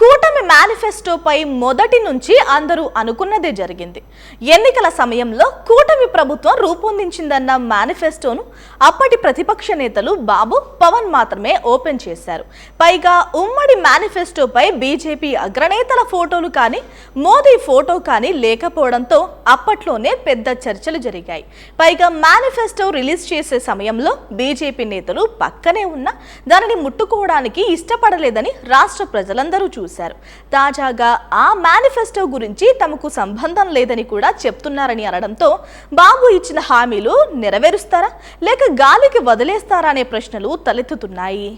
కూటమి మేనిఫెస్టోపై మొదటి నుంచి అందరూ అనుకున్నదే జరిగింది. ఎన్నికల సమయంలో కూటమి ప్రభుత్వం రూపొందించిందన్న మేనిఫెస్టోను అప్పటి ప్రతిపక్ష నేతలు బాబు పవన్ మాత్రమే ఓపెన్ చేశారు. పైగా ఉమ్మడి మేనిఫెస్టోపై బీజేపీ అగ్రనేతల ఫోటోలు కానీ మోదీ ఫోటో కానీ లేకపోవడంతో అప్పట్లోనే పెద్ద చర్చలు జరిగాయి. పైగా మేనిఫెస్టో రిలీజ్ చేసే సమయంలో బీజేపీ నేతలు పక్కనే ఉన్న దానిని ముట్టుకోవడానికి ఇష్టపడలేదని రాష్ట్ర ప్రజలందరూ చూశారు. తాజాగా ఆ మేనిఫెస్టో గురించి తమకు సంబంధం లేదని కూడా చెప్తున్నారని అనడంతో బాబు ఇచ్చిన హామీలు నెరవేరుస్తారా? లేక గాలికి వదిలేస్తారా అనే ప్రశ్నలు తలెత్తుతున్నాయి.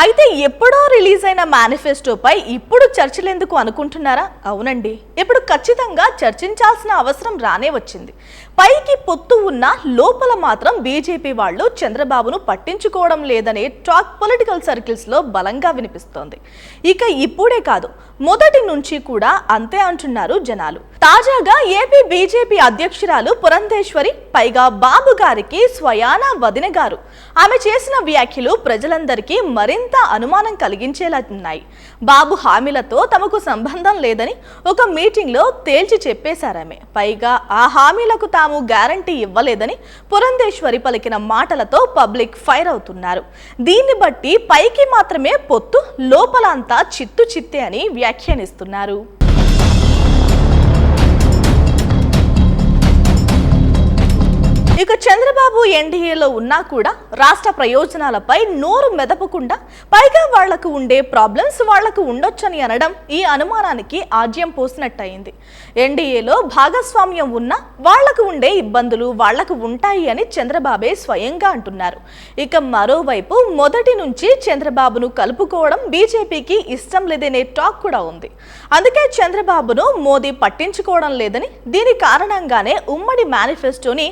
అయితే ఎప్పుడో రిలీజ్ అయిన మేనిఫెస్టోపై ఇప్పుడు చర్చలెందుకు అనుకుంటున్నారా? అవునండి. ఇప్పుడు ఖచ్చితంగా చర్చించాల్సిన అవసరం రానే వచ్చింది. పైకి పొత్తు ఉన్న లోపల మాత్రం బీజేపీ వాళ్ళు చంద్రబాబును పట్టించుకోవడం లేదనే టాక్ పొలిటికల్ సర్కిల్స్లో బలంగా వినిపిస్తోంది. ఇక ఇప్పుడే కాదు మొదటి నుంచి కూడా అంతే అంటున్నారు జనాలు. తాజాగా ఏపీ బీజేపీ అధ్యక్షురాలు పురంధేశ్వరి పైగా బాబు గారికి స్వయానా వదిన గారు. ఆమె చేసిన వ్యాఖ్యలు ప్రజలందరికీ మరింత అనుమానం కలిగించేలా ఉన్నాయి. బాబు హామీలతో తమకు సంబంధం లేదని ఒక మీటింగ్లో తేల్చి చెప్పేశారామె. పైగా ఆ హామీలకు తాము గ్యారంటీ ఇవ్వలేదని పురంధేశ్వరి పలికిన మాటలతో పబ్లిక్ ఫైర్ అవుతున్నారు. దీన్ని బట్టి పైకి మాత్రమే పొత్తు లోపల అంతా చిత్తు చిత్తే అని వ్యాఖ్యానిస్తున్నారు. ఇక చంద్రబాబు ఎన్డీఏలో ఉన్నా కూడా రాష్ట్ర ప్రయోజనాలపై నోరు మెదపకుండా పైగా వాళ్ళకు ఉండే ప్రాబ్లమ్స్ వాళ్ళకు ఉండొచ్చని అనడం ఈ అనుమానానికి ఆజ్యం పోసినట్టయింది. ఎన్డీఏలో భాగస్వామ్యం ఉన్నా వాళ్ళకు ఉండే ఇబ్బందులు వాళ్ళకు ఉంటాయి అని చంద్రబాబే స్వయంగా అంటున్నారు. ఇక మరోవైపు మొదటి నుంచి చంద్రబాబును కలుపుకోవడం బీజేపీకి ఇష్టం లేదనే టాక్ కూడా ఉంది. అందుకే చంద్రబాబును మోదీ పట్టించుకోవడం లేదని దీని కారణంగానే ఉమ్మడి మేనిఫెస్టోని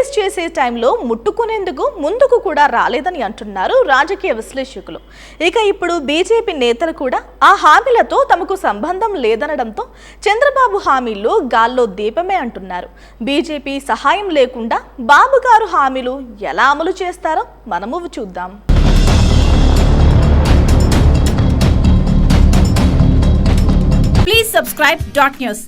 రిలీజ్ చేసే టైంలో ముట్టుకునేందుకు ముందుకు కూడా రాలేదని అంటున్నారు రాజకీయ విశ్లేషకులు. ఇక ఇప్పుడు బీజేపీ నేతలు కూడా ఆ హామీలతో తమకు సంబంధం లేదనడంతో చంద్రబాబు హామీలు గాల్లో దీపమే అంటున్నారు. బీజేపీ సహాయం లేకుండా బాబు గారు హామీలు ఎలా అమలు చేస్తారో మనము చూద్దాం. Please subscribe dot news.